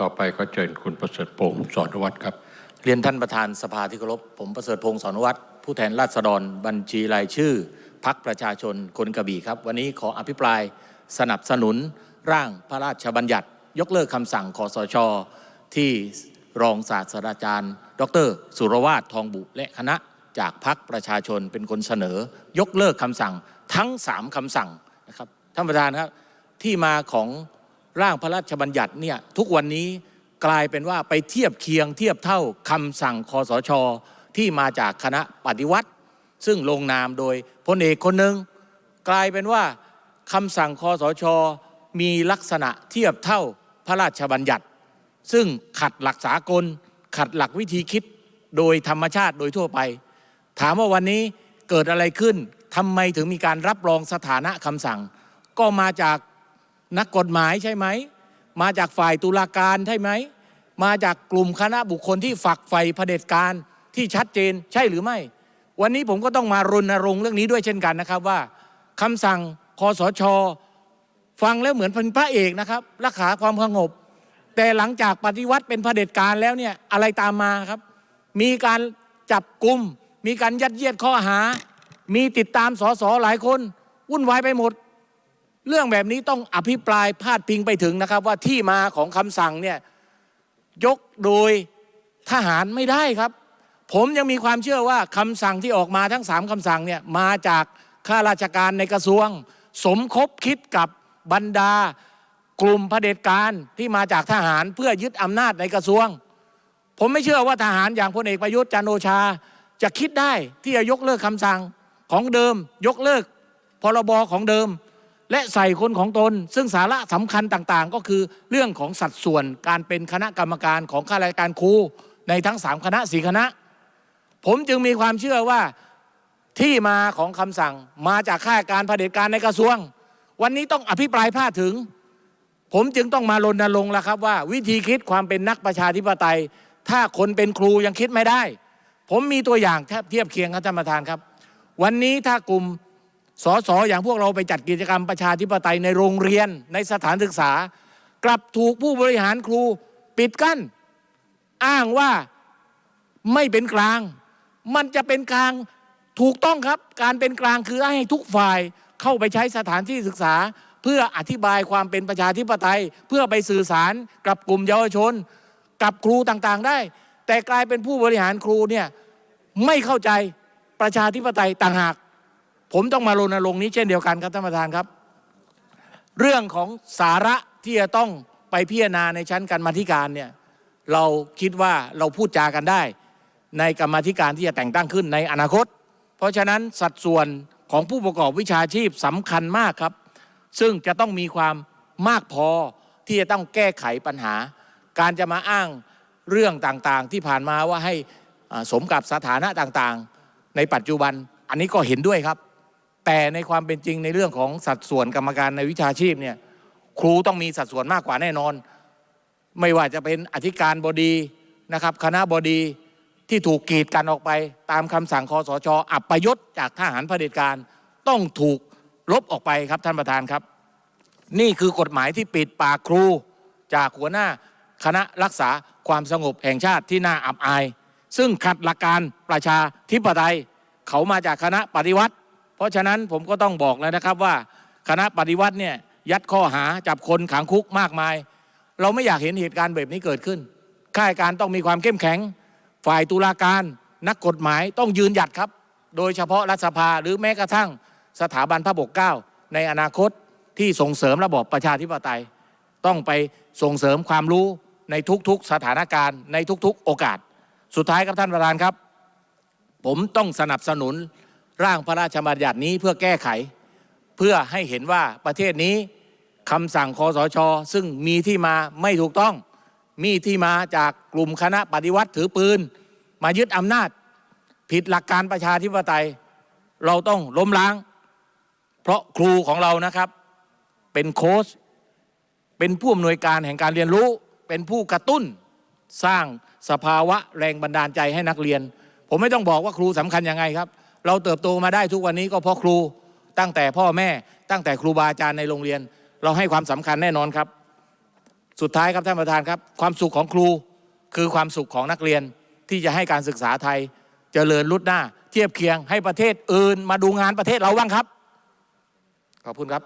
ต่อไปก็เชิญคุณประเสริฐพงศ์สอนวัตรครับ เรียนท่านประธานสภาที่เคารพผมประเสริฐพงศ์สอนวัตรผู้แทนราษฎรบัญชีรายชื่อพักประชาชนคนกระบี่ครับ วันนี้ขออภิปรายสนับสนุนร่างพระราชบัญญัติ ยกเลิกคำสั่งคอสช ที่รองศาสตราจารย์ ดร สุรวาททองบุ และคณะ จากพักประชาชนเป็นคนเสนอ ยกเลิกคำสั่งทั้ง 3คำสั่งนะครับท่านประธานครับที่มาของร่างพระราชบัญญัติเนี่ยทุกวันนี้กลายเป็นว่าไปเทียบเคียงเทียบเท่าคำสั่งคอสช ที่มาจากคณะปฏิวัติ ซึ่งลงนามโดยพลเอกคนหนึ่งกลายเป็นว่าคำสั่งคอสช มีลักษณะเทียบเท่าพระราชบัญญัติ ซึ่งขัดหลักสากล ขัดหลักวิธีคิดโดยธรรมชาติโดยทั่วไป ถามว่าวันนี้เกิดอะไรขึ้นทำไมถึงมีการรับรองสถานะคำสั่ง ก็มาจากนักกฎหมายใช่ไหม มาจากฝ่ายตุลาการใช่ไหม มาจากกลุ่มคณะบุคคลที่ฝักใฝ่เผด็จการที่ชัดเจนใช่หรือไม่ วันนี้ผมก็ต้องมารณรงค์เรื่องนี้ด้วยเช่นกันนะครับว่าคำสั่งคอสช ฟังแล้วเหมือนเป็นพระเอกนะครับ รักษาความสงบ แต่หลังจากปฏิวัติเป็นเผด็จการแล้วเนี่ยอะไรตามมาครับ มีการจับกลุ่ม มีการยัดเยียดข้อหา มีติดตามสสหลายคนวุ่นวายไปหมด เรื่องแบบนี้ต้องอภิปรายพาดพิงไปถึงนะครับ ว่าที่มาของคำสั่งเนี่ยยกโดยทหารไม่ได้ครับ ผมยังมีความเชื่อว่าคำสั่งที่ออกมาทั้งสามคำสั่งเนี่ยมาจากข้าราชการในกระทรวง สมคบคิดกับบรรดากลุ่มเผด็จการที่มาจากทหารเพื่อยึดอำนาจในกระทรวง ผมไม่เชื่อว่าทหารอย่างพลเอกประยุทธ์จันโอชา จะคิดได้ที่จะยกเลิกคำสั่งของเดิม ยกเลิกพรบของเดิม และใส่คนของตน ซึ่งสาระสำคัญต่างๆ ก็คือเรื่องของสัดส่วนการเป็นคณะกรรมการของข้าราชการครูในทั้งสามคณะสี่คณะ ผมจึงมีความเชื่อว่าที่มาของคำสั่งมาจากข้าราชการเผด็จการในกระทรวง วันนี้ต้องอภิปรายพาดถึง ผมจึงต้องมารณรงค์แล้วครับว่า วิธีคิดความเป็นนักประชาธิปไตย ถ้าคนเป็นครูยังคิดไม่ได้ ผมมีตัวอย่างแทบเทียบเคียงครับท่านประธานครับ วันนี้ถ้ากลุ่มสสอย่างพวกเราไปจัดกิจกรรมประชาธิปไตยในโรงเรียนในสถานศึกษา กลับถูกผู้บริหารครูปิดกั้น อ้างว่าไม่เป็นกลาง มันจะเป็นกลางถูกต้องครับ การเป็นกลางคือให้ทุกฝ่ายเข้าไปใช้สถานที่ศึกษา เพื่ออธิบายความเป็นประชาธิปไตย เพื่อไปสื่อสารกับกลุ่มเยาวชน กับครูต่างๆได้ แต่กลายเป็นผู้บริหารครูเนี่ยไม่เข้าใจประชาธิปไตยต่างหาก ผมต้องมารณรงค์นี้เช่นเดียวกันครับท่านประธานครับ เรื่องของสาระที่จะต้องไปพิจารณาในชั้นกรรมาธิการเนี่ยเราคิดว่าเราพูดจากันได้ ในกรรมธิการที่จะแต่งตั้งขึ้นในอนาคต เพราะฉะนั้นสัดส่วนของผู้ประกอบวิชาชีพสำคัญมากครับ ซึ่งจะต้องมีความมากพอที่จะต้องแก้ไขปัญหา การจะมาอ้าง เรื่องต่างๆที่ผ่านมาว่าให้สมกับสถานะต่างๆ ในปัจจุบันอันนี้ก็เห็นด้วยครับ แต่ในความเป็นจริงในเรื่องของสัดส่วนกรรมการในวิชาชีพเนี่ยครูต้องมีสัดส่วนมากกว่าแน่นอน ไม่ว่าจะเป็นอธิการบดีนะครับ คณะบดีที่ถูกกีดกันออกไป ตามคำสั่งคอสชอับประยศจากทหารเผด็จการ ต้องถูกลบออกไปครับท่านประธานครับ นี่คือกฎหมายที่ปิดปากครูจากหัวหน้าคณะรักษา ความสงบแห่งชาติที่น่าอับอาย ซึ่งขัดหลักการประชาธิปไตย เขามาจากคณะปฏิวัติ เพราะฉะนั้นผมก็ต้องบอกแล้วนะครับว่าคณะปฏิวัติเนี่ยยัดข้อหาจับคนขังคุกมากมาย เราไม่อยากเห็นเหตุการณ์แบบนี้เกิดขึ้นข้าราชการต้องมีความเข้มแข็ง ฝ่ายตุลาการนักกฎหมายต้องยืนหยัดครับ โดยเฉพาะรัฐสภาหรือแม้กระทั่งสถาบันพระปกเกล้าในอนาคตที่ส่งเสริมระบอบประชาธิปไตย ต้องไปส่งเสริมความรู้ ในทุกๆสถานการณ์ในทุกๆ โอกาส สุดท้ายครับท่านประธานครับ ผมต้องสนับสนุนร่างพระราชบัญญัตินี้เพื่อแก้ไข เพื่อให้เห็นว่าประเทศนี้คำสั่งคอสช ซึ่งมีที่มาไม่ถูกต้อง มีที่มาจากกลุ่มคณะปฏิวัติถือปืน มายึดอำนาจ ผิดหลักการประชาธิปไตย เราต้องล้มล้าง เพราะครูของเรานะครับ เป็นโค้ชเป็นผู้อำนวยการแห่งการเรียนรู้ เป็นผู้กระตุ้นสร้างสภาวะแรงบันดาลใจให้นักเรียน ผมไม่ต้องบอกว่าครูสำคัญยังไงครับ เราเติบโตมาได้ทุกวันนี้ก็เพราะครูตั้งแต่พ่อแม่ ตั้งแต่ครูบาอาจารย์ในโรงเรียน เราให้ความสำคัญแน่นอนครับ สุดท้ายครับท่านประธานครับ ความสุขของครูคือความสุขของนักเรียนที่จะให้การศึกษาไทยเจริญรุดหน้า เทียบเคียงให้ประเทศอื่นมาดูงานประเทศเราบ้างครับ ขอบคุณครับ